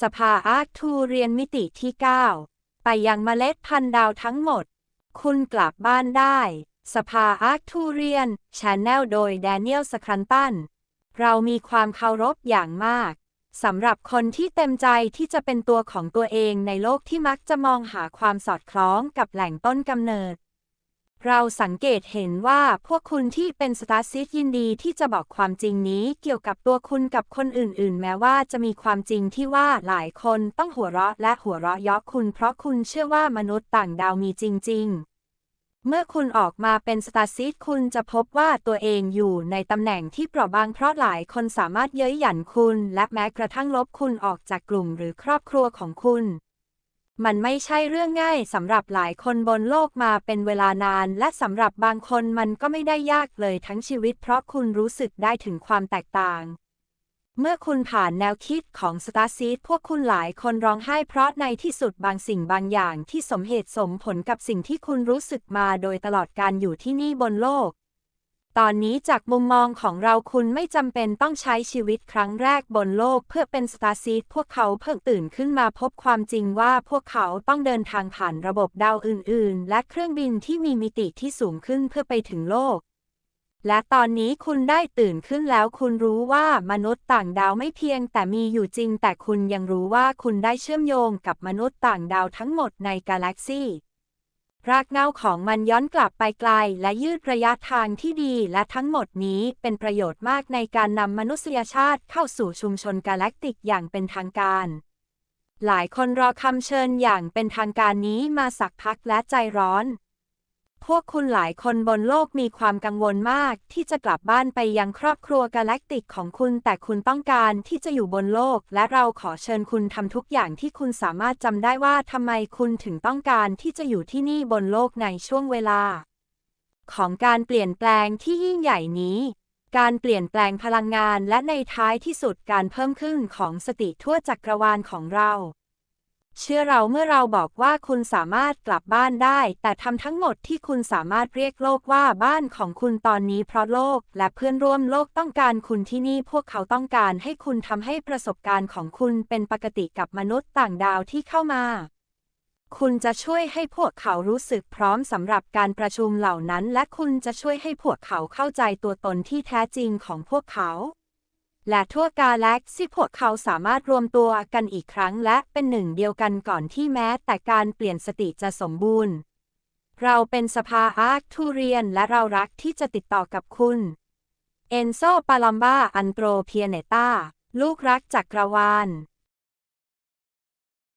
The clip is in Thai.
สภาอาร์ทูเรียนมิติที่ 9 ไปยังเมล็ดพันธุ์ดาวทั้งหมด คุณกลับบ้านได้ สภาอาร์ทูเรียนชาแนลโดยแดเนียลสครันตัน เรามีความเคารพอย่างมากสำหรับคนที่เต็มใจที่จะเป็นตัวของตัวเองในโลกที่มักจะมองหาความสอดคล้องกับแหล่งต้นกำเนิด เราสังเกตเห็นว่าพวกคุณที่เป็นสตาร์ซิสยินดีที่จะบอกความจริงนี้เกี่ยวกับตัวคุณกับคนอื่นๆ แม้ว่าจะมีความจริงที่ว่าหลายคนต้องหัวเราะและหัวเราะเยาะคุณ เพราะคุณเชื่อว่ามนุษย์ต่างดาวมีจริง ๆเมื่อคุณออกมาเป็นสตาร์ซิสคุณจะพบว่าตัวเองอยู่ในตำแหน่งที่เปราะบางเพราะหลายคนสามารถเย้ยหยันคุณ และแม้กระทั่งลบคุณออกจากกลุ่มหรือครอบครัวของคุณ มันไม่ใช่เรื่องง่ายสำหรับหลายคนบนโลกมาเป็นเวลานาน และสำหรับบางคนมันก็ไม่ได้ยากเลยทั้งชีวิต เพราะคุณรู้สึกได้ถึงความแตกต่าง เมื่อคุณผ่านแนวคิดของสตาร์ซีดพวกคุณหลายคนร้องไห้เพราะในที่สุดบางสิ่งบางอย่างที่สมเหตุสมผลกับสิ่งที่คุณรู้สึกมาโดยตลอดการอยู่ที่นี่บนโลก ตอนนี้จากมุมมองของเราคุณไม่จำเป็นต้องใช้ชีวิตครั้งแรกบนโลกเพื่อเป็นสตาร์ซีดพวกเขาเพิ่งตื่นขึ้นมาพบความจริงว่าพวกเขาต้องเดินทางผ่านระบบดาวอื่น ๆ และเครื่องบินที่มีมิติที่สูงขึ้นเพื่อไปถึงโลก และตอนนี้คุณได้ตื่นขึ้นแล้วคุณรู้ว่ามนุษย์ต่างดาวไม่เพียงแต่มีอยู่จริง แต่คุณยังรู้ว่าคุณได้เชื่อมโยงกับมนุษย์ต่างดาวทั้งหมดในกาแล็กซี รากเง้าของมันย้อนกลับไปไกล และยืดระยะทางที่ดี และทั้งหมดนี้เป็นประโยชน์มากในการนำมนุษยชาติเข้าสู่ชุมชนกาแล็กติกอย่างเป็นทางการ หลายคนรอคำเชิญอย่างเป็นทางการนี้มาสักพักและใจร้อน พวกคุณหลายคนบนโลกมีความกังวลมาก ที่จะกลับบ้านไปยังครอบครัวกาแล็กติกของคุณ แต่คุณต้องการที่จะอยู่บนโลก และเราขอเชิญคุณทำทุกอย่างที่คุณสามารถจำได้ว่าทำไมคุณถึงต้องการที่จะอยู่ที่นี่บนโลกในช่วงเวลา ของการเปลี่ยนแปลงที่ยิ่งใหญ่นี้ การเปลี่ยนแปลงพลังงานและในท้ายที่สุดการเพิ่มขึ้นของสติทั่วจักรวาลของเรา เชื่อเราเมื่อเราบอกว่าคุณสามารถกลับบ้านได้ แต่ทำทั้งหมดที่คุณสามารถเรียกโลกว่าบ้านของคุณตอนนี้เพราะโลก และเพื่อนร่วมโลกต้องการคุณที่นี่พวกเขาต้องการให้คุณทำให้ประสบการณ์ของคุณเป็นปกติกับมนุษย์ต่างดาวที่เข้ามา คุณจะช่วยให้พวกเขารู้สึกพร้อมสำหรับการประชุมเหล่านั้น และคุณจะช่วยให้พวกเขาเข้าใจตัวตนที่แท้จริงของพวกเขา และทั่วกาแล็กซี่พวกเขาสามารถรวมตัวกันอีกครั้งและเป็นหนึ่งเดียวกันก่อนที่แม้แต่การเปลี่ยนสติจะสมบูรณ์ เราเป็นสภาอาร์คทูเรียนและเรารักที่จะติดต่อกับคุณ เอนโซปาลัมบาอันโตรเพียเนตาลูกรักจักรวาล